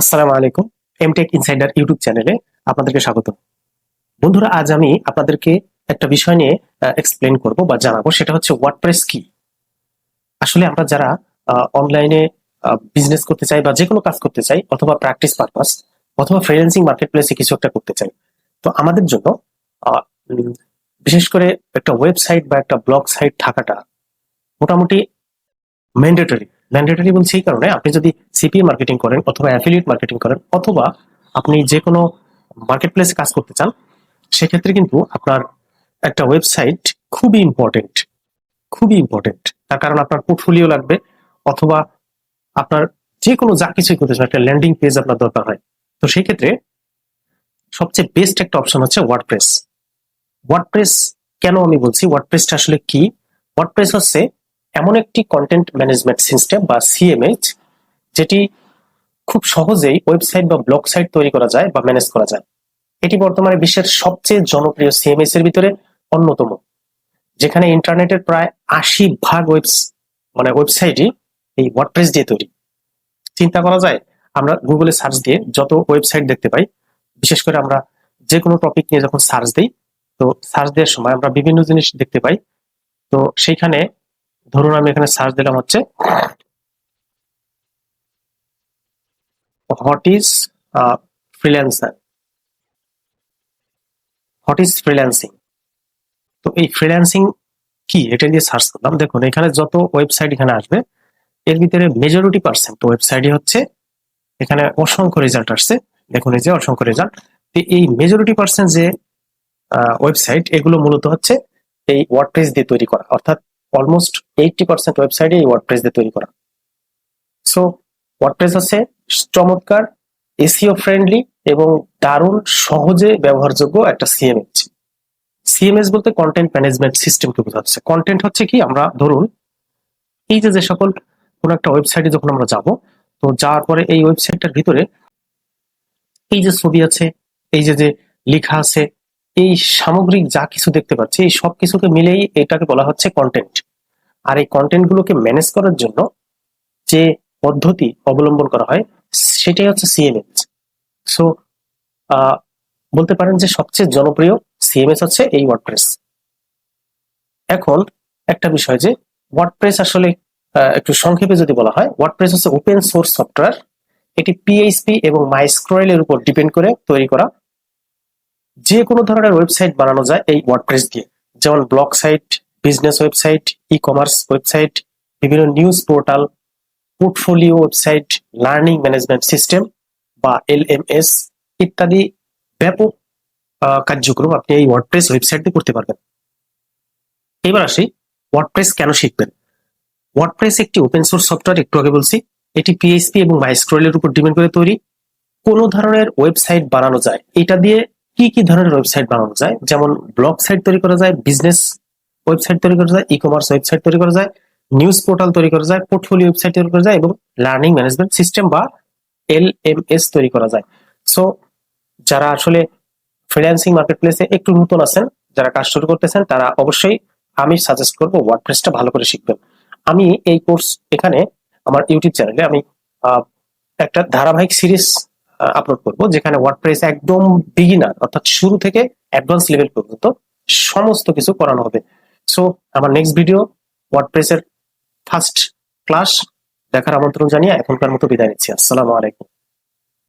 আসসালামু আলাইকুম MTech insider YouTube চ্যানেলে আপনাদেরকে স্বাগত বন্ধুরা, আজ আমি আপনাদেরকে একটা বিষয় নিয়ে এক্সপ্লেন করব বা জানাব, সেটা হচ্ছে ওয়ার্ডপ্রেস কি? আসলে আমরা যারা অনলাইনে বিজনেস করতে চাই বা যে কোনো কাজ করতে চাই, অথবা প্র্যাকটিস পারপাস অথবা ফ্রিল্যান্সিং মার্কেট প্লেসে কিছু একটা করতে চাই, তো আমাদের জন্য বিশেষ করে একটা ওয়েবসাইট বা একটা ব্লগ সাইট থাকাটা মোটামুটি ম্যান্ডেটরি ম্যান্ডেটরি বলছি এই কারণে আপনি যদি সিপি মার্কেটিং করেন অথবা অ্যাফিলিয়েট মার্কেটিং করেন অথবা আপনি যে কোনো মার্কেট প্লেসে কাজ করতে চান, সেক্ষেত্রে কিন্তু আপনার একটা ওয়েবসাইট খুবই ইম্পর্টেন্ট খুবই ইম্পর্টেন্ট তার কারণ আপনার পোর্টফোলিও লাগবে অথবা আপনার যে কোনো যা কিছুই করতে চান, একটা ল্যান্ডিং পেজ আপনার দরকার হয়। তো সেই ক্ষেত্রে সবচেয়ে বেস্ট একটা অপশন হচ্ছে ওয়ার্ডপ্রেস ওয়ার্ডপ্রেস কেন আমি বলছি? ওয়ার্ডপ্রেসটা আসলে কি? ওয়ার্ডপ্রেস হচ্ছে এমন একটি কন্টেন্ট ম্যানেজমেন্ট সিস্টেম বা সিএমএইচ যেটি খুব সহজেই ওয়েবসাইট বা ব্লগ সাইট তৈরি করা যায় বা ম্যানেজ করা যায়। এটি বর্তমানে বিশ্বের সবচেয়ে জনপ্রিয় সিএমএস এর ভিতরে অন্যতম, যেখানে ইন্টারনেটের প্রায় আশি ভাগ ওয়েবস মানে ওয়েবসাইটই এই ওয়ার্ডপ্রেস দিয়ে তৈরি। চিন্তা করা যায়, আমরা গুগলে সার্চ দিয়ে যত ওয়েবসাইট দেখতে পাই, বিশেষ করে আমরা যে কোনো টপিক নিয়ে যখন সার্চ দিই, তো সার্চ দেওয়ার সময় আমরা বিভিন্ন জিনিস দেখতে পাই। তো সেইখানে ধরুন আমি এখানে সার্চ দিলাম হচ্ছে what is freelancer what is freelancing তো এই ফ্রিল্যান্সিং কি? এটা দিয়ে সার্চ করলাম। দেখুন, এখানে যত ওয়েবসাইট এখানে আসবে, এর ভিতরে মেজরিটি পার্সেন্ট ওয়েবসাইটই হচ্ছে এখানে অসংখ্য রেজাল্ট আসছে। দেখুন এই যে অসংখ্য রেজাল্ট তো এই মেজরিটি পার্সেন্ট যে ওয়েবসাইট এগুলো মূলত হচ্ছে এই ওয়ার্ডপ্রেস দিয়ে তৈরি করা। অর্থাৎ অলমোস্ট এইটটি পার্সেন্ট ওয়েবসাইটে এই ওয়ার্ডপ্রেস দিয়ে তৈরি করা। সো ওয়ার্ডপ্রেস হচ্ছে চমৎকার এসিও ফ্রেন্ডলি এবং দারুণ সহজে ব্যবহারযোগ্য একটা সিএমএস সিএমএস বলতে কন্টেন্ট ম্যানেজমেন্ট সিস্টেমকে বোঝাচ্ছে। কন্টেন্ট হচ্ছে কি? আমরা ধরুন, এই যে যে সকল কোনো একটা ওয়েবসাইটে যখন আমরা যাব, তো যাওয়ার পরে এই ওয়েবসাইটটার ভিতরে এই যে ছবি আছে, এই যে যে লেখা আছে এই সামগ্রিক যা কিছু দেখতে পাচ্ছি, এই সব কিছুকে মিলেই এটাকে বলা হচ্ছে কন্টেন্ট আর এই কন্টেন্ট গুলোকে ম্যানেজ করার জন্য যে পদ্ধতি অবলম্বন করা হয়, সেটাই হচ্ছে সিএমএস সো বলতে পারেন যে সবচেয়ে জনপ্রিয় সিএমএস হচ্ছে এই ওয়ার্ডপ্রেস এখন একটা বিষয় যে ওয়ার্ডপ্রেস আসলে একটু সংক্ষেপে যদি বলা হয় ওয়ার্ডপ্রেস হচ্ছে ওপেন সোর্স সফটওয়্যার এটি পিএইচপি এবং মাইস্ক্রয়েল এর উপর ডিপেন্ড করে তৈরি করা যে কোনো ধরনের ওয়েবসাইট বানানো যায় এই ওয়ার্ডপ্রেস দিয়ে। যেমন blog site, business website e commerce website, বিভিন্ন news portal, portfolio website, learning management system বা এলএমএস ইত্যাদি ব্যাপক কার্যক্রম আপনি এই ওয়ার্ডপ্রেস ওয়েবসাইট দিয়ে করতে পারবেন। এবার আসি ওয়ার্ডপ্রেস কেন শিখবেন? ওয়ার্ডপ্রেস একটি ওপেন সোর্স সফটওয়্যার একটু আগে বলছি, এটি পিএইচপি এবং মাইস্ক্রয়েলের উপর ডিপেন্ড করে তৈরি। কোনো ধরনের ওয়েবসাইট বানানো যায়, এটা দিয়ে কি কি ধরনের ওয়েবসাইট বানানো যায়? যেমন ব্লগ সাইট তৈরি করা যায় বিজনেস ওয়েবসাইট তৈরি করা যায় ই কমার্স ওয়েবসাইট তৈরি করা যায় নিউজ পোর্টাল তৈরি করা যায় পোর্টফোলিও ওয়েবসাইট তৈরি করা যায় এবং লার্নিং ম্যানেজমেন্ট সিস্টেম বা এল এম এস তৈরি করা যায়। সো যারা আসলে ফ্রিল্যান্সিং মার্কেট প্লেসে একটু নতুন আছেন, যারা কাজ শুরু করতেছেন, তারা অবশ্যই আমি সাজেস্ট করব ওয়ার্ডপ্রেসটা ভালো করে শিখবেন। আমি এই কোর্স এখানে আমার ইউটিউব চ্যানেলে আমি একটা ধারাবাহিক সিরিজ আপলোড করব, যেখানে ওয়ার্ডপ্রেস একদম বিগিনার অর্থাৎ শুরু থেকে অ্যাডভান্স লেভেল পর্যন্ত সমস্ত কিছু করানো হবে। সো আমার নেক্সট ভিডিও ওয়ার্ডপ্রেসের ফার্স্ট ক্লাস দেখার আমন্ত্রণ জানিয়ে এখনকার মতো বিদায় নিচ্ছি। আসসালামু আলাইকুম।